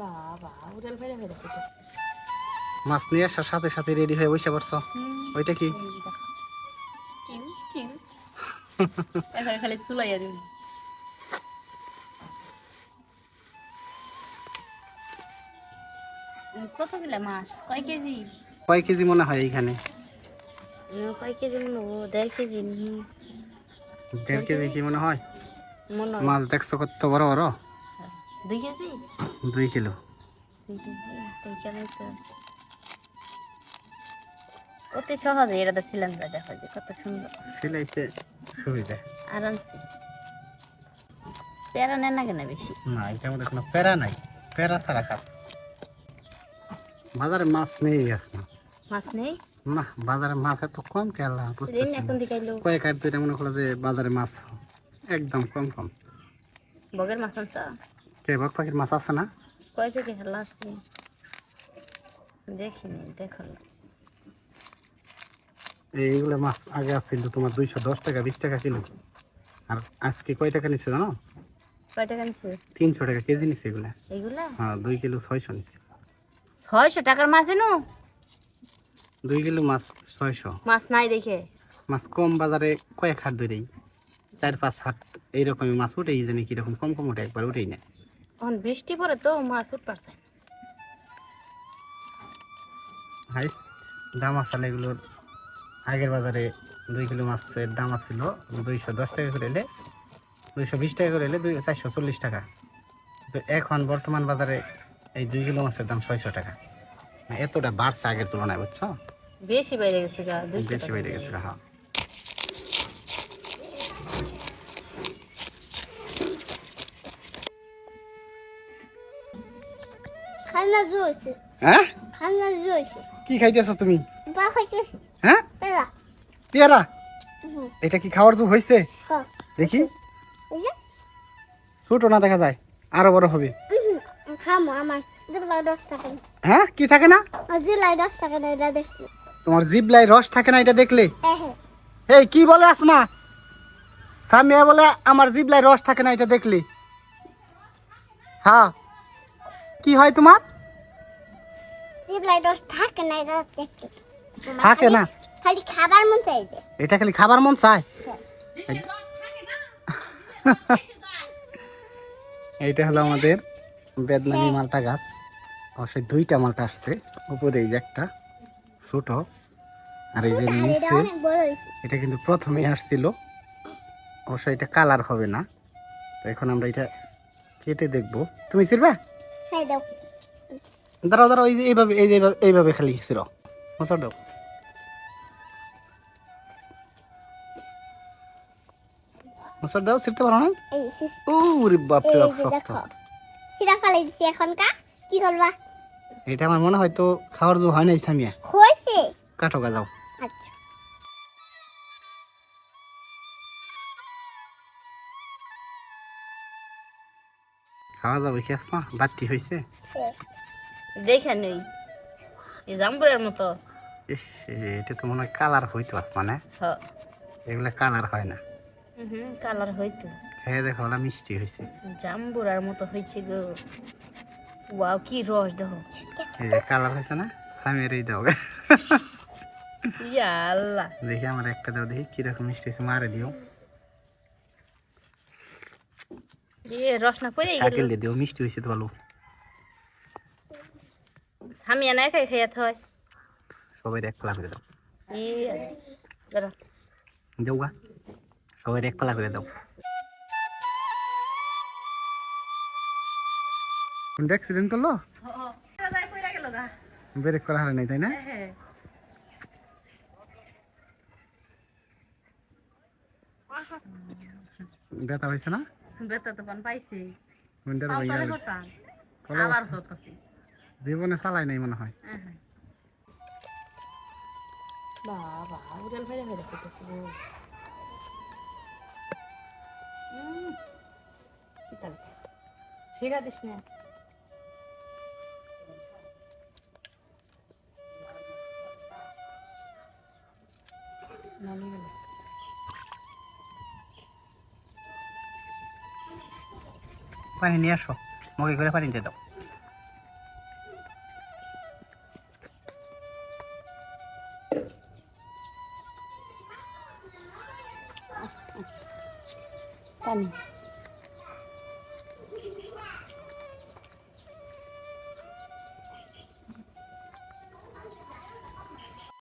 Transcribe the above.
বাবা উড়াল মাছ নিয়ে আসার সাথে সাথে রেডি হয়ে বসে পড়ছ। ওইটা কি? টিম খালি চুলাইয়া মাছ? কয় কেজি? কয় কেজি মনে হয় এইখানে? কয় কেজি মনে? দেড় কেজি দেড় কেজি কি মনে হয়? মনে হয়। মাছ দেখছ কত বড় বড়? দুই কেজি দুই কিলো অতি সহজে এটা তো সিলিন্ডার দেখো যে কত সুন্দর। সিলাইতে সুবিধা। আরামসে। পেয়ারা নেন না কেন বেশি? না এটার মধ্যে কোনো প্যারা নাই। প্যারা ছাড়া কাজ। বাজারে মাছ নেই আছে। না মাছ নেই? না বাজারে মাছ এত কম বুঝতেছি। দিকাইলো কয়েক আর দুইটা মনে করল যে বাজারে মাছ একদম কম কম। বগের মাছ আনছ? কে বক পাখির মাছ আছে না? কয় থেকে হেলা আছে? দেখিনি দেখো এইগুলো মাছ আগে আসছিল তোমার দুইশো দশ টাকা বিশ টাকা কিলো। আর আজকে কয় টাকা নিচ্ছে জানো? কয় টাকা নিচ্ছে তিনশো টাকা কেজি নিচ্ছে এগুলা। এইগুলা? হ্যাঁ দুই কিলো ছয়শো নিচ্ছে ছয়শো টাকার মাছ এনো? দুই কিলো মাছ ছয়শো। মাছ নাই দেখে। মাছ কম বাজারে কয়েক হাট ধরেই চার পাঁচ হাট এইরকমই মাছ উঠেই জানি কীরকম কম কম উঠে একবার উঠেই না। এখন বৃষ্টি পরে তো মাছ হাইস্ট দাম আসালে এগুলোর আগের বাজারে দুই কিলো মাছের দাম আছিল দুইশো দশ টাকা করে এলে দুইশো বিশ টাকা করে এলে দুই চারশো চল্লিশ টাকা। তো এখন বর্তমান বাজারে এই দুই কিলো মাছের দাম ছয়শো টাকা। না, এতটা বাড়ছে আগের তুলনায় বুঝছ? বেশি বেড়ে গেছে বেশি বেড়ে গেছে হ্যাঁ। খানা জুয়েছে হ্যাঁ খানা জুয়েছে কি খাইতেছো তুমি? হ্যাঁ পেয়ারা এটা কি খাওয়ার যুগ হয়েছে হ্যাঁ দেখি। ছোট না দেখা যায় আরও বড় হবে। হ্যাঁ কি থাকে না? তোমার জিবলাই রস থাকে না এটা দেখলে? এহে এই কি বলে আসমা? সামিয়া বলে আমার জিবলাই রস থাকে না এটা দেখলি। হ্যাঁ। কি হয় তোমার? থাকে না থাকে না? খালি খাবার মন চাইছে এটা খালি খাবার মন চায়? এইটা হলো আমাদের বেদনানি মালটা গাছ। অবশ্যই দুইটা মালটা আসছে। উপরে এই যে একটা ছোট। আর এই যে নিচে এটা কিন্তু প্রথমেই আসছিল। অবশ্যই এটা কালার হবে না। তো এখন আমরা এটা কেটে দেখব। তুমি দাও দাঁড়াও দাঁড়াও এইভাবে এই এইভাবে- খালি ছিল মোচড় দাও। মোচড় দাও ছিড়তে পারো না সিস ওরে বাপরে এই বাপ শক্ত সিরা ফালাই দিছি এখন কা কি করবা? এটা আমার মনে হয় তো খাওয়ার জো হয় নাই সামিয়া। হয়েছে। কাটো গা যাও। খাওয়া যাবে কি আসমা? বাতি হয়েছে? দেখে নেই এই জাম্বুরের মতো। এটা তো মনে হয় কালার হইতো আসমা না? এগুলা কালার হয় না। হুম কালার হইতো। খেয়ে দেখো ওলা মিষ্টি হয়েছে। জাম্বুরার মতো হয়েছে গো। ওয়াও কি রস দেখো। এই যে কালার হয়েছে না? সামিয়ার এই দাও। ইয়া আল্লাহ দেখি আমার একটা দাও দেখি কীরকম মিষ্টি হয়েছে মারে দিও। এ রস না করে দিয়ে দিও মিষ্টি হয়েছে তো ভালো সামিয়া না একাই খেয়ে হয় সবাই এক পালা করে দাও। দেও গা। সবাই এক পালা করে দাও। কোনটা অ্যাক্সিডেন্ট করল? ব্রেক করা হারে নাই তাই না? ব্যথা হয়েছে না? বেতা তো পান পাইছি। আবার জীবনে চালাই নাই মনে হয়। বাবা উড়াল ফেলে ফেলে করতেছি গো। শিখা দিস না। গেল। Kung 说，我给 niya siya.